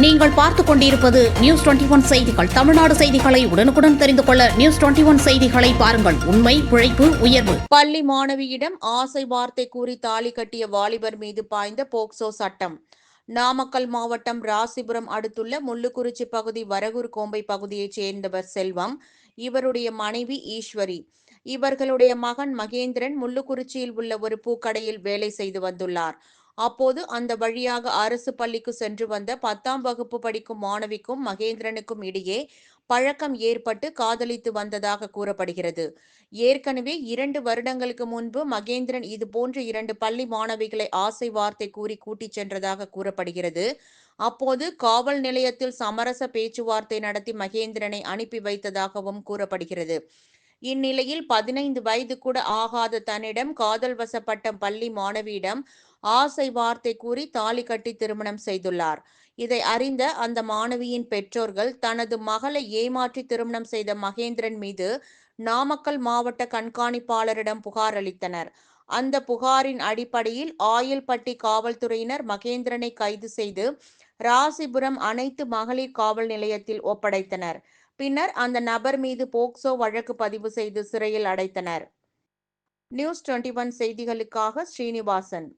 நீங்கள் பார்த்துக் கொண்டிருப்பது நியூஸ் டுவெண்டி ஒன் செய்திகள். தமிழ்நாடு செய்திகளை உடனுக்குடன் தெரிந்து கொள்ள நியூஸ் டுவெண்டி ஒன் செய்திகளை பாருங்கள். உண்மை உழைப்பு உயர்வு. பள்ளி மாணவியிடம் ஆசை வார்த்தை கூறி தாலி கட்டிய வாலிபர் மீது பாய்ந்த போக்சோ சட்டம். நாமக்கல் மாவட்டம் ராசிபுரம் அடுத்துள்ள முள்ளுக்குறிச்சி பகுதி வரகூர் கோம்பை பகுதியைச் சேர்ந்தவர் செல்வம் இவருடைய மனைவி ஈஸ்வரி. இவர்களுடைய மகன் மகேந்திரன் முள்ளுக்குறிச்சியில் உள்ள ஒரு பூக்கடையில் வேலை செய்து வந்துள்ளார். அப்போது அந்த வழியாக அரசு பள்ளிக்கு சென்று வந்த பத்தாம் வகுப்பு படிக்கும் மாணவிக்கும் மகேந்திரனுக்கும் இடையே பழக்கம் ஏற்பட்டு காதலித்து வந்ததாக கூறப்படுகிறது. ஏற்கனவே இரண்டு வருடங்களுக்கு முன்பு மகேந்திரன் இது போன்ற இரண்டு பள்ளி மாணவிகளை ஆசை வார்த்தை கூறி கூட்டிச் சென்றதாக கூறப்படுகிறது. அப்போது காவல் நிலையத்தில் சமரச பேச்சுவார்த்தை நடத்தி மகேந்திரனை அனுப்பி வைத்ததாகவும் கூறப்படுகிறது. இந்நிலையில் பதினைந்து வயது கூட ஆகாத தன்னிடம் காதல் வசப்பட்ட பள்ளி மாணவியிடம் ஆசை வார்த்தை கூறி தாலி கட்டி திருமணம் செய்துள்ளார். இதை அறிந்த அந்த மாணவியின் பெற்றோர்கள் தனது மகளை ஏமாற்றி திருமணம் செய்த மகேந்திரன் மீது நாமக்கல் மாவட்ட கண்காணிப்பாளரிடம் புகார் அளித்தனர். அந்த புகாரின் அடிப்படையில் ஆயில்பட்டி காவல்துறையினர் மகேந்திரனை கைது செய்து ராசிபுரம் அனைத்து மகளிர் காவல் நிலையத்தில் ஒப்படைத்தனர். பின்னர் அந்த நபர் மீது போக்சோ வழக்கு பதிவு செய்து சிறையில் அடைத்தனர். நியூஸ் டுவெண்ட்டி ஒன் செய்திகளுக்காக ஸ்ரீனிவாசன்.